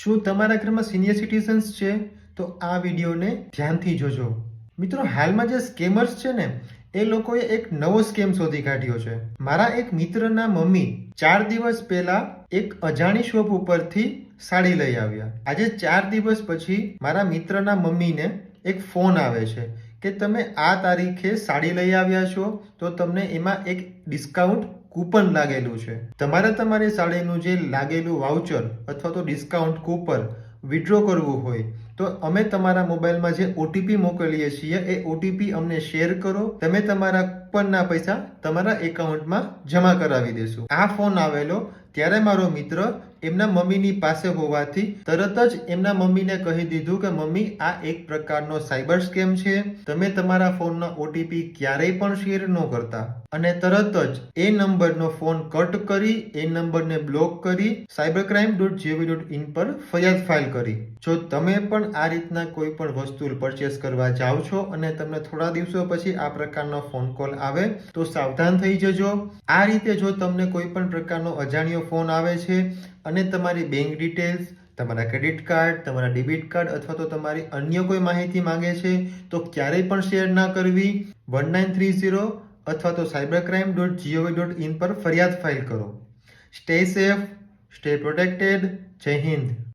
શું તમારા ઘરમાં સિનિયર સિટીઝન્સ છે? તો આ વિડીયોને ધ્યાનથી જોજો. મિત્રો, હાલમાં જે સ્કેમર્સ છે ને, એ લોકોએ એક નવો સ્કેમ શોધી કાઢ્યો છે. મારા એક મિત્રના મમ્મી ચાર દિવસ પહેલા એક અજાણી શોપ ઉપરથી સાડી લઈ આવ્યા. આજે ચાર દિવસ પછી મારા મિત્રના મમ્મીને એક ફોન આવે છે કે તમે આ તારીખે સાડી લઈ આવ્યા છો, તો તમને એમાં એક ડિસ્કાઉન્ટ કૂપન લાગેલું છે. તમારે તમારી સાડીનું જે લાગેલું વાઉચર અથવા તો ડિસ્કાઉન્ટ કૂપન વિડ્રો કરવું હોય, તો અમે તમારા મોબાઈલમાં જે ઓટીપી મોકલીએ છીએ, એ ઓટીપી અમને શેર કરો. તમે તમારા કૂપનના પૈસા તમારા એકાઉન્ટમાં જમા કરાવી દેશું. આ ફોન આવેલો ત્યારે મારો મિત્ર એમના મમ્મીની પાસે હોવાથી તરત જ એમના મમ્મીને કહી દીધું કે, મમ્મી, આ એક પ્રકારનો સાયબર સ્કેમ છે. તમે તમારા ફોનનો ઓટીપી ક્યારેય પણ શેર ન કરતા. અને તરત જ એ નંબરનો ફોન કટ કરી, એ નંબરને બ્લોક કરી cyber crime dot G O V dot in પર ફરિયાદ ફાઇલ કરી. જો તમે પણ આ રીતના કોઈ પણ વસ્તુ પરચેસ કરવા જાઓ છો અને તમને થોડા દિવસો પછી આ પ્રકારનો ફોન કોલ આવે, તો સાવધાન થઈ જજો. આ રીતે જો તમને કોઈ પણ પ્રકારનો અજાણ્યો ફોન આવે છે અને તમારી બેંક ડિટેલ્સ તમારા ક્રેડિટ કાર્ડ તમારા ડેબિટ કાર્ડ અથવા તો તમારી અન્ય કોઈ માહિતી માંગે છે, તો ક્યારેય પણ શેર ના કરવી. વન નાઇન થ્રી ઝીરો અથવા તો cyber crime dot G O V dot in પર ફરિયાદ ફાઇલ કરો. સ્ટે સેફ સ્ટે પ્રોટેક્ટેડ જય હિન્દ.